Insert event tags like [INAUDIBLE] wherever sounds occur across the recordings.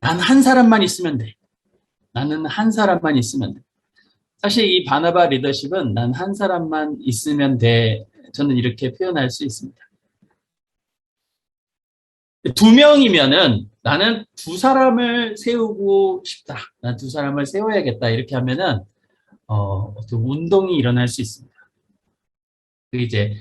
난한 사람만 있으면 돼. 나는 한 사람만 있으면 돼. 사실 이 바나바 리더십은 난 한 사람만 있으면 돼. 저는 이렇게 표현할 수 있습니다. 두 명이면은 나는 두 사람을 세우고 싶다. 난 두 사람을 세워야겠다. 이렇게 하면은 어, 운동이 일어날 수 있습니다. 그 이제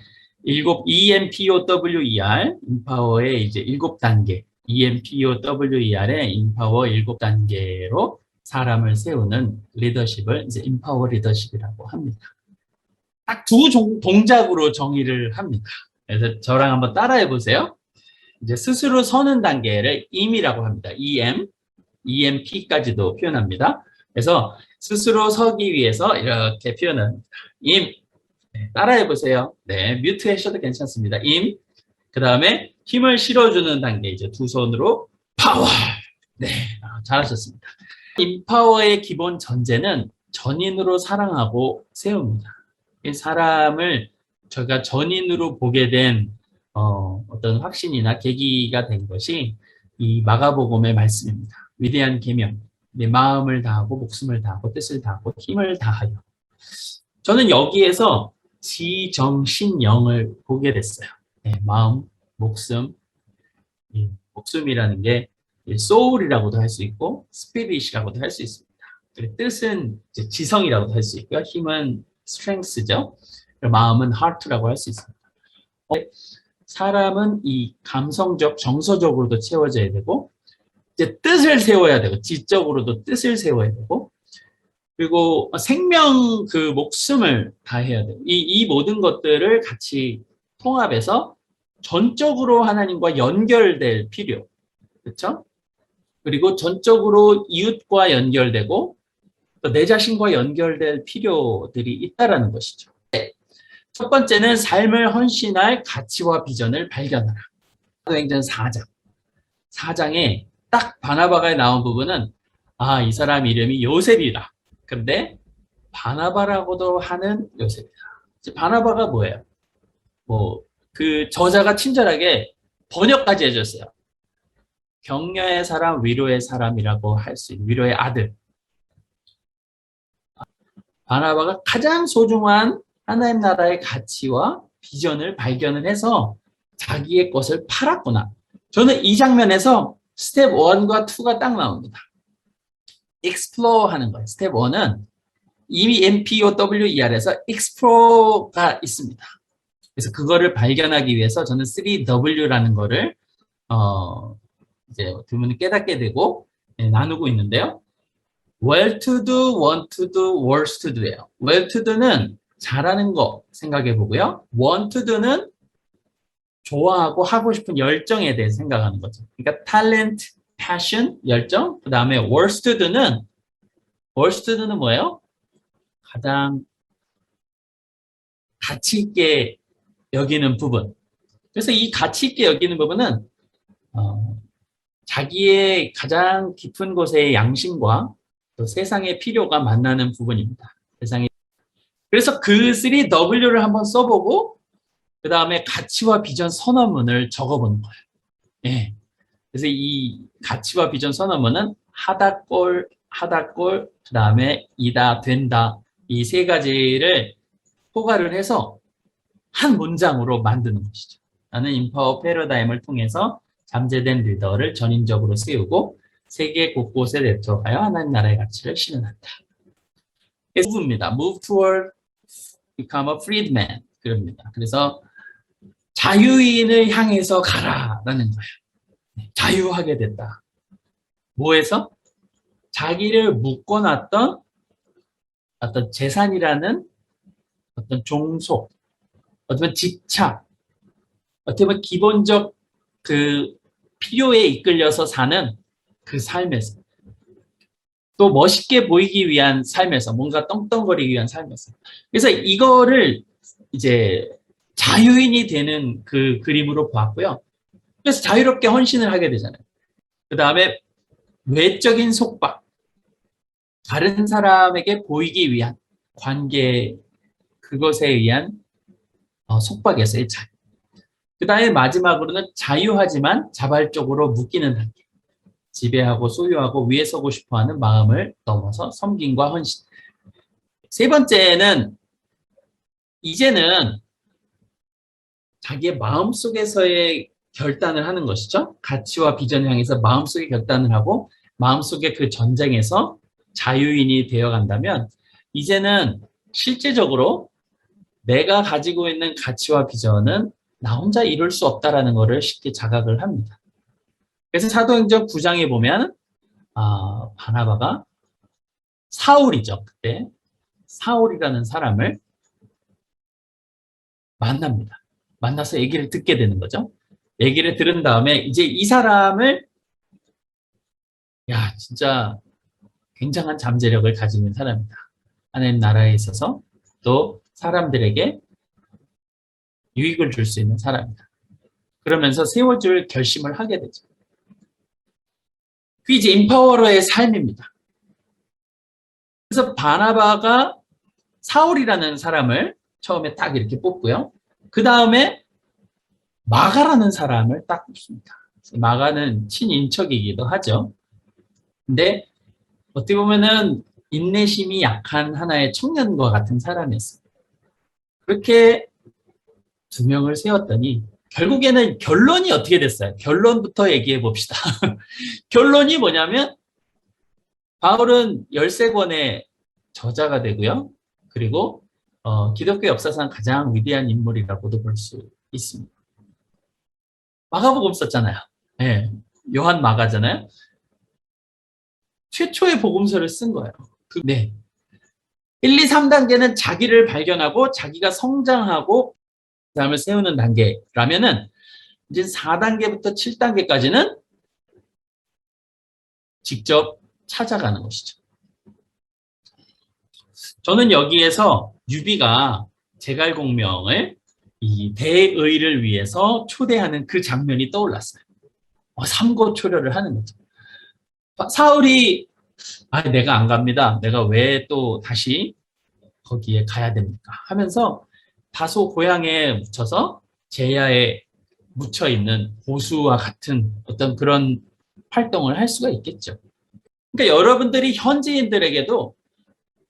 일곱 E EMPOWER 인파워의 이제 일곱 단계 E EMPOWER의 인파워 일곱 단계로 사람을 세우는 리더십을 이제 인파워 리더십이라고 합니다. 딱 두 동작으로 정의를 합니다. 그래서 저랑 한번 따라해 보세요. 이제 스스로 서는 단계를 임이라고 합니다. EM, EMP까지도 표현합니다. 그래서 스스로 서기 위해서 이렇게 표현합니다. 임, 네, 따라해 보세요. 네, 뮤트 하셔도 괜찮습니다. 임, 그 다음에 힘을 실어주는 단계 이제 두 손으로 파워. 네, 아, 잘하셨습니다. 인파워의 기본 전제는 전인으로 사랑하고 세웁니다. 이 사람을 저희가 전인으로 보게 된 어, 어떤 확신이나 계기가 된 것이 이 마가복음의 말씀입니다. 위대한 계명, 내 마음을 다하고 목숨을 다하고 뜻을 다하고 힘을 다하여. 저는 여기에서 지정신영을 보게 됐어요. 네, 마음, 목숨, 이 목숨이라는 게 소울이라고도 할 수 있고 스피릿이라고도 할 수 있습니다. 뜻은 지성이라고도 할 수 있고요. 힘은 strength죠. 마음은 heart라고 할 수 있습니다. 어, 사람은 이 감성적, 정서적으로도 채워져야 되고 이제 뜻을 세워야 되고 지적으로도 뜻을 세워야 되고 그리고 생명 그 목숨을 다해야 되고 이, 이 모든 것들을 같이 통합해서 전적으로 하나님과 연결될 필요 그렇죠? 그리고 전적으로 이웃과 연결되고 또 내 자신과 연결될 필요들이 있다라는 것이죠. 네. 첫 번째는 삶을 헌신할 가치와 비전을 발견하라. 사도행전 4장. 4장에 딱 바나바가 나온 부분은 아, 이 사람 이름이 요셉이다. 근데 바나바라고도 하는 요셉이다. 바나바가 뭐예요? 뭐 그 저자가 친절하게 번역까지 해줬어요. 격려의 사람, 위로의 사람이라고 할 수 있는 위로의 아들. 바나바가 가장 소중한 하나님 나라의 가치와 비전을 발견을 해서 자기의 것을 팔았구나. 저는 이 장면에서 스텝 1과 2가 딱 나옵니다. explore 하는 거예요. 스텝 1은 이미 MPOWER에서 explore가 있습니다. 그래서 그거를 발견하기 위해서 저는 3W라는 거를 어 이제 두 분이 깨닫게 되고 네, 나누고 있는데요. well to do, want to do, worse to do예요. well to do는 잘하는 거 생각해 보고요. want to do는 좋아하고 하고 싶은 열정에 대해 생각하는 거죠. 그러니까 talent, passion, 열정. 그 다음에 worse to do는 worse to do는 뭐예요? 가장 가치 있게 여기는 부분. 그래서 이 가치 있게 여기는 부분은 어, 자기의 가장 깊은 곳의 양심과 또 세상의 필요가 만나는 부분입니다. 세상에 그래서 그 3W를 한번 써보고 그 다음에 가치와 비전 선언문을 적어보는 거예요. 예. 그래서 이 가치와 비전 선언문은 하다 꼴, 하다 꼴, 그 다음에 이다, 된다 이 세 가지를 포괄을 해서 한 문장으로 만드는 것이죠. 나는 인파워 패러다임을 통해서 잠재된 리더를 전인적으로 세우고 세계 곳곳에 내토하여 하나님 나라의 가치를 실현한다. 부분입니다. Move toward become a freedman. 그럽니다. 그래서 자유인을 향해서 가라라는 거예요. 자유하게 됐다. 뭐에서? 자기를 묶어놨던 어떤 재산이라는 어떤 종속, 어떤 집착, 어떻게 보면 기본적 그 필요에 이끌려서 사는 그 삶에서 또 멋있게 보이기 위한 삶에서 뭔가 떵떵거리기 위한 삶에서 그래서 이거를 이제 자유인이 되는 그 그림으로 보았고요. 그래서 자유롭게 헌신을 하게 되잖아요. 그 다음에 외적인 속박 다른 사람에게 보이기 위한 관계 그것에 의한 어, 속박에서의 자유 그 다음에 마지막으로는 자유하지만 자발적으로 묶이는 단계. 지배하고 소유하고 위에 서고 싶어하는 마음을 넘어서 섬김과 헌신. 세 번째는 이제는 자기의 마음 속에서의 결단을 하는 것이죠. 가치와 비전을 향해서 마음속에 결단을 하고 마음속에 그 전쟁에서 자유인이 되어 간다면 이제는 실제적으로 내가 가지고 있는 가치와 비전은 나 혼자 이룰 수 없다라는 것을 쉽게 자각을 합니다. 그래서 사도행전 9장에 보면 아, 바나바가 사울이죠. 그때 사울이라는 사람을 만납니다. 만나서 얘기를 듣게 되는 거죠. 얘기를 들은 다음에 이제 이 사람을 야 진짜 굉장한 잠재력을 가지는 사람이다. 하나님 나라에 있어서 또 사람들에게 유익을 줄 수 있는 사람이다. 그러면서 세워줄 결심을 하게 되죠. 이제 인파워러의 삶입니다. 그래서 바나바가 사울이라는 사람을 처음에 딱 이렇게 뽑고요. 그 다음에 마가라는 사람을 딱 뽑습니다. 마가는 친인척이기도 하죠. 근데 어떻게 보면은 인내심이 약한 하나의 청년과 같은 사람이었어요. 그렇게 두 명을 세웠더니 결국에는 결론이 어떻게 됐어요? 결론부터 얘기해 봅시다. [LAUGHS] 결론이 뭐냐면 바울은 13권의 저자가 되고요. 그리고 어, 기독교 역사상 가장 위대한 인물이라고도 볼 수 있습니다. 마가복음 썼잖아요. 네, 요한 마가잖아요. 최초의 복음서를 쓴 거예요. 그, 네. 1, 2, 3단계는 자기를 발견하고 자기가 성장하고 사람을 세우는 단계라면은 이제 4단계부터 7단계까지는 직접 찾아가는 것이죠. 저는 여기에서 유비가 제갈공명을 이 대의를 위해서 초대하는 그 장면이 떠올랐어요. 어, 삼고초려를 하는 거죠. 사울이 아, 내가 안 갑니다. 내가 왜 또 다시 거기에 가야 됩니까? 하면서 다소 고향에 묻혀서 제야에 묻혀 있는 고수와 같은 어떤 그런 활동을 할 수가 있겠죠. 그러니까 여러분들이 현지인들에게도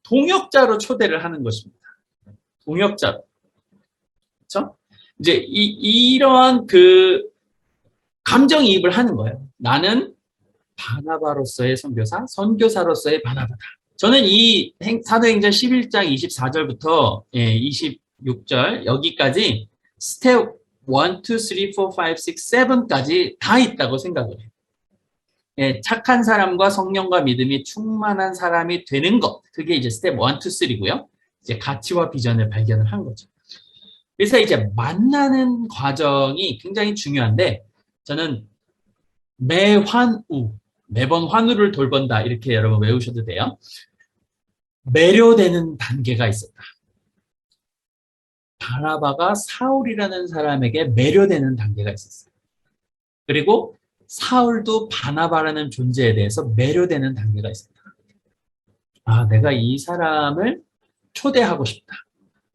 동역자로 초대를 하는 것입니다. 동역자로. 그렇죠? 이제 이, 이러한 그 감정이입을 하는 거예요. 나는 바나바로서의 선교사, 선교사로서의 바나바다. 저는 이 사도행전 11장 24절부터 예, 26절 여기까지 스텝 1, 2, 3, 4, 5, 6, 7까지 다 있다고 생각을 해요. 예, 착한 사람과 성령과 믿음이 충만한 사람이 되는 것. 그게 이제 스텝 1, 2, 3고요. 이제 가치와 비전을 발견을 한 거죠. 그래서 이제 만나는 과정이 굉장히 중요한데 저는 매환우, 매번 환우를 돌본다 이렇게 여러분 외우셔도 돼요. 매료되는 단계가 있었다. 바나바가 사울이라는 사람에게 매료되는 단계가 있었어요. 그리고 사울도 바나바라는 존재에 대해서 매료되는 단계가 있었다. 아, 내가 이 사람을 초대하고 싶다.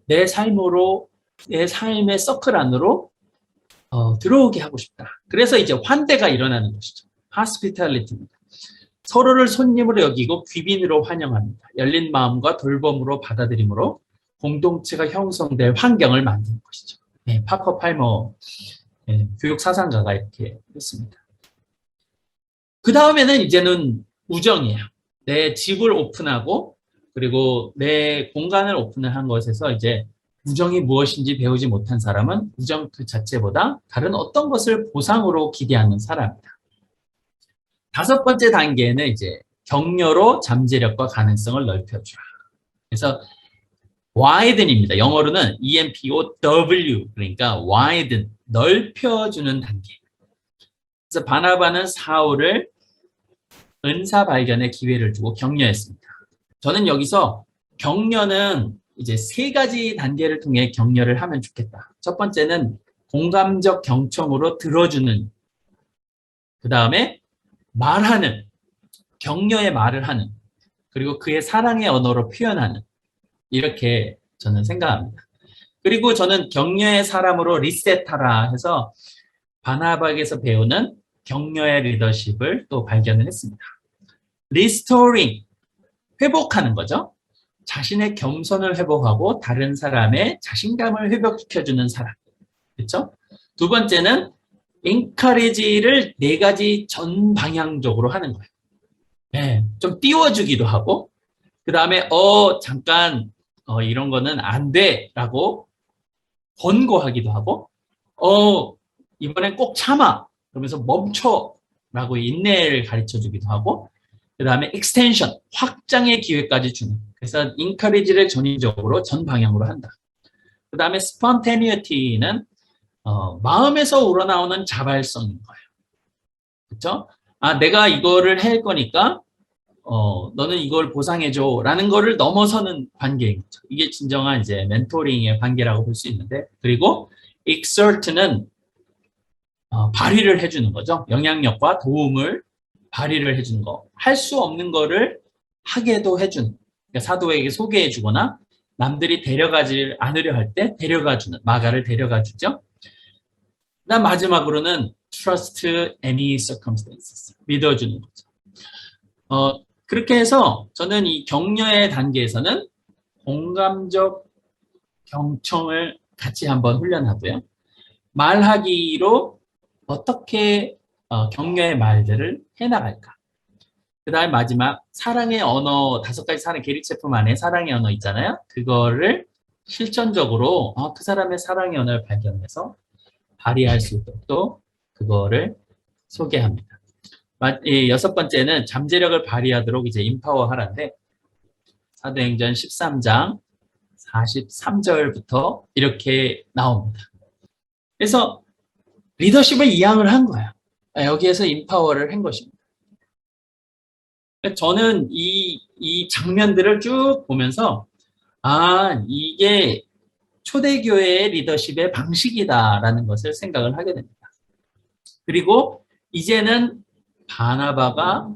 내 삶으로, 내 삶의 서클 안으로 어, 들어오게 하고 싶다. 그래서 이제 환대가 일어나는 것이죠. 하스피탈리티입니다. 서로를 손님으로 여기고 귀빈으로 환영합니다. 열린 마음과 돌봄으로 받아들임으로 공동체가 형성될 환경을 만드는 것이죠. 네, 파커 팔머 네, 교육 사상가가 이렇게 했습니다. 그 다음에는 이제는 우정이에요. 내 집을 오픈하고 그리고 내 공간을 오픈을 한 것에서 이제 우정이 무엇인지 배우지 못한 사람은 우정 그 자체보다 다른 어떤 것을 보상으로 기대하는 사람이다. 다섯 번째 단계는 이제 격려로 잠재력과 가능성을 넓혀주라. 그래서 widen입니다. 영어로는 EMPOW 그러니까 widen 넓혀주는 단계. 그래서 바나바는 사울을 은사 발견의 기회를 주고 격려했습니다. 저는 여기서 격려는 이제 세 가지 단계를 통해 격려를 하면 좋겠다. 첫 번째는 공감적 경청으로 들어주는 그 다음에 말하는 격려의 말을 하는 그리고 그의 사랑의 언어로 표현하는 이렇게 저는 생각합니다. 그리고 저는 격려의 사람으로 리셋하라 해서 바나박에서 배우는 격려의 리더십을 또 발견을 했습니다. 리스토링, 회복하는 거죠. 자신의 겸손을 회복하고 다른 사람의 자신감을 회복시켜주는 사람. 그렇죠? 두 번째는 encourage를 네 가지 전 방향적으로 하는 거예요. 네, 좀 띄워주기도 하고, 그 다음에 어 잠깐 어, 이런 거는 안 돼 라고 권고하기도 하고, 어 이번엔 꼭 참아 그러면서 멈춰 라고 인내를 가르쳐 주기도 하고, 그 다음에 extension 확장의 기회까지 주는. 그래서 encourage를 전인적으로 전 방향으로 한다. 그 다음에 spontaneity는 어, 마음에서 우러나오는 자발성인 거예요. 그렇죠? 아, 내가 이거를 할 거니까 어, 너는 이걸 보상해줘 라는 거를 넘어서는 관계인 거죠. 이게 진정한 이제 멘토링의 관계라고 볼 수 있는데 그리고 exert는 어, 발휘를 해주는 거죠. 영향력과 도움을 발휘를 해주는 거. 할 수 없는 거를 하게도 해주는. 그러니까 사도에게 소개해 주거나 남들이 데려가지 않으려 할 때 데려가 주는. 마가를 데려가 주죠. 난 마지막으로는 trust any circumstances. 믿어주는 거죠. 어, 그렇게 해서 저는 이 격려의 단계에서는 공감적 경청을 같이 한번 훈련하고요. 말하기로 어떻게 어, 격려의 말들을 해나갈까. 그 다음 마지막 사랑의 언어 다섯 가지 사랑 계리체품 안에 사랑의 언어 있잖아요. 그거를 실전적으로 어, 그 사람의 사랑의 언어를 발견해서 발휘할 수 있도록 또 그거를 소개합니다. 여섯 번째는 잠재력을 발휘하도록 이제 인파워 하라인데 사도행전 13장 43절부터 이렇게 나옵니다. 그래서 리더십을 이양을 한 거예요. 여기에서 인파워를 한 것입니다. 저는 이, 이 장면들을 쭉 보면서 아 이게 초대교회의 리더십의 방식이다라는 것을 생각을 하게 됩니다. 그리고 이제는 바나바가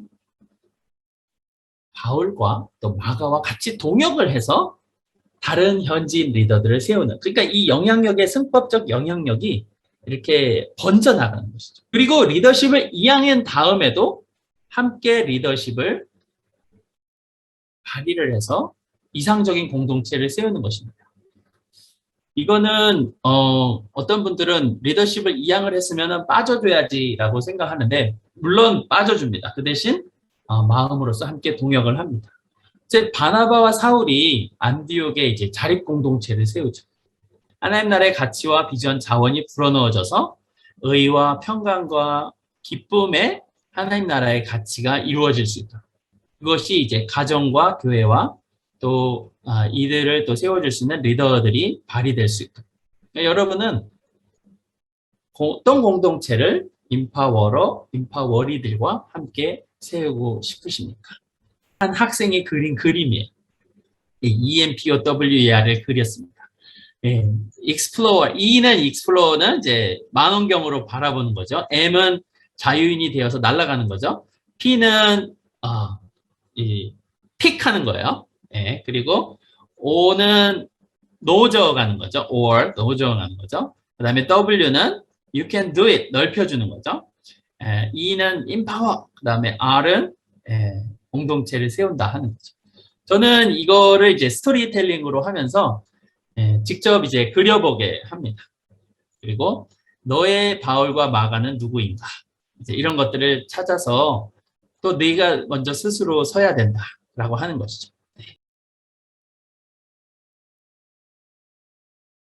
바울과 또 마가와 같이 동역을 해서 다른 현지인 리더들을 세우는 그러니까 이 영향력의 승법적 영향력이 이렇게 번져나가는 것이죠. 그리고 리더십을 이양한 다음에도 함께 리더십을 발휘를 해서 이상적인 공동체를 세우는 것입니다. 이거는 어, 어떤 분들은 리더십을 이양을 했으면 빠져줘야지라고 생각하는데 물론 빠져줍니다. 그 대신 어, 마음으로서 함께 동역을 합니다. 제 바나바와 사울이 안디옥에 이제 자립 공동체를 세우죠. 하나님 나라의 가치와 비전 자원이 불어넣어져서 의와 평강과 기쁨의 하나님 나라의 가치가 이루어질 수 있다. 그것이 이제 가정과 교회와 또 아, 이들을 또 세워줄 수 있는 리더들이 발휘될 수 있다. 그러니까 여러분은 고- 어떤 공동체를 인파워러, 인파워리들과 함께 세우고 싶으십니까? 한 학생이 그린 그림이에요. 이 EMPOWER을 그렸습니다. 예, explorer, E는 explorer는 이제 망원경으로 바라보는 거죠. M은 자유인이 되어서 날아가는 거죠. P는 아, 이 픽하는 거예요. 예, 그리고 O는 노저어가는 거죠. or 노저어가는 거죠. 그 다음에 W는 you can do it 넓혀주는 거죠. 예, E는 empower. 그 다음에 R은 예, 공동체를 세운다 하는 거죠. 저는 이거를 이제 스토리텔링으로 하면서 예, 직접 이제 그려보게 합니다. 그리고 너의 바울과 마가는 누구인가? 이제 이런 것들을 찾아서 또 네가 먼저 스스로 서야 된다라고 하는 것이죠.